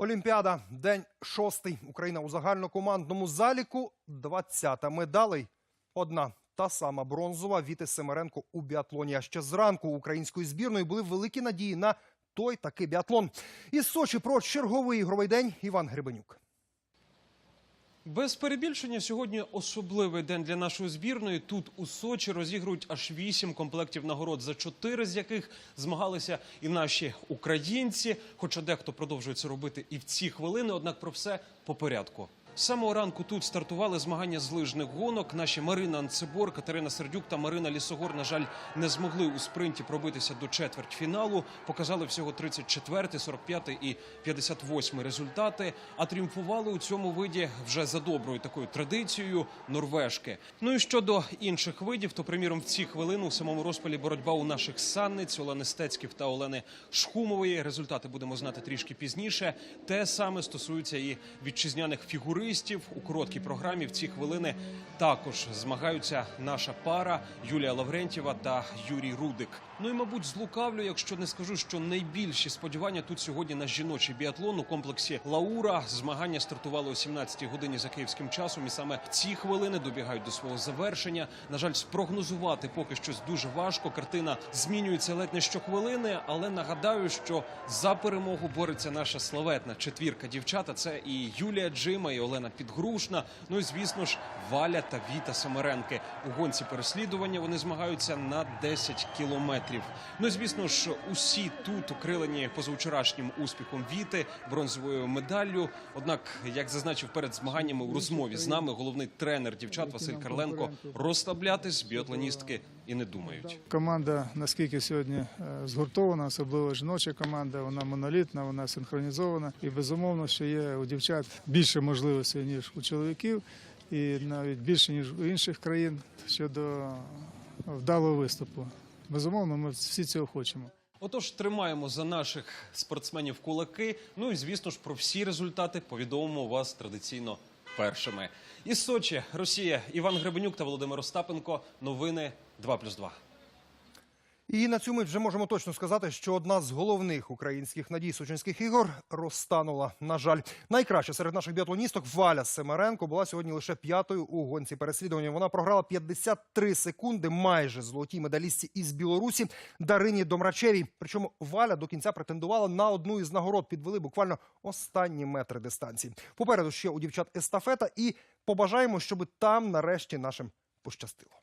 Олімпіада, день шостий. Україна у загальнокомандному заліку. 20 медалей. Одна та сама бронзова Віти Семеренко у біатлоні. А ще зранку української збірної були великі надії на той такий біатлон. Із Сочі про черговий ігровий день Іван Гребенюк. Без перебільшення сьогодні особливий день для нашої збірної. Тут у Сочі розігрують аж вісім комплектів нагород, за чотири з яких змагалися і наші українці. Хоча дехто продовжує це робити і в ці хвилини. Однак про все по порядку. З самого ранку тут стартували змагання з лижних гонок. Наші Марина Анцебор, Катерина Сердюк та Марина Лісогор, на жаль, не змогли у спринті пробитися до четвертьфіналу. Показали всього 34, 45 і 58 результати. А тріумфували у цьому виді вже за доброю такою традицією норвежки. Ну і щодо інших видів, то приміром в ці хвилини у самому розпалі боротьба у наших санниць Олени Стецьків та Олени Шхумової. Результати будемо знати трішки пізніше. Те саме стосується і вітчизняних фігуристів. У короткій програмі в ці хвилини також змагаються наша пара Юлія Лаврентєва та Юрій Рудик. Ну і мабуть, злукавлю, якщо не скажу, що найбільші сподівання тут сьогодні на жіночий біатлон у комплексі Лаура. Змагання стартували о 17-й годині за київським часом, і саме ці хвилини добігають до свого завершення. На жаль, спрогнозувати поки щось дуже важко. Картина змінюється ледь не щохвилини, але нагадаю, що за перемогу бореться наша славетна четвірка дівчата. Це і Юлія Джима, і Олена Підгрушна. Ну і звісно ж, Валя та Віта Самаренки. У гонці переслідування вони змагаються на 10 кілометрів. Ну і звісно ж, усі тут окрилені позавчорашнім успіхом Віти, бронзовою медаллю. Однак, як зазначив перед змаганнями у розмові з нами, головний тренер дівчат Василь Карленко розслаблятись біатлоністки і не думають. Команда наскільки сьогодні е, згуртована, особливо жіноча команда, вона монолітна, вона синхронізована. І безумовно, що є у дівчат більше можливостей, ніж у чоловіків, і навіть більше, ніж у інших країн щодо вдалого виступу. Безумовно, ми всі цього хочемо. Отож, тримаємо за наших спортсменів кулаки. Ну і звісно ж про всі результати повідомимо вас традиційно першими. Із Сочі, Росія, Іван Гребенюк та Володимир Остапенко. Новини 2+,2. І на цю мить вже можемо точно сказати, що одна з головних українських надій сочинських ігор розтанула. На жаль, найкраща серед наших біатлоністок Валя Семеренко була сьогодні лише п'ятою у гонці переслідування. Вона програла 53 секунди майже золотій медалістці із Білорусі Дарині Домрачевій. Причому Валя до кінця претендувала на одну із нагород. Підвели буквально останні метри дистанції. Попереду ще у дівчат естафета, і побажаємо, щоб там нарешті нашим пощастило.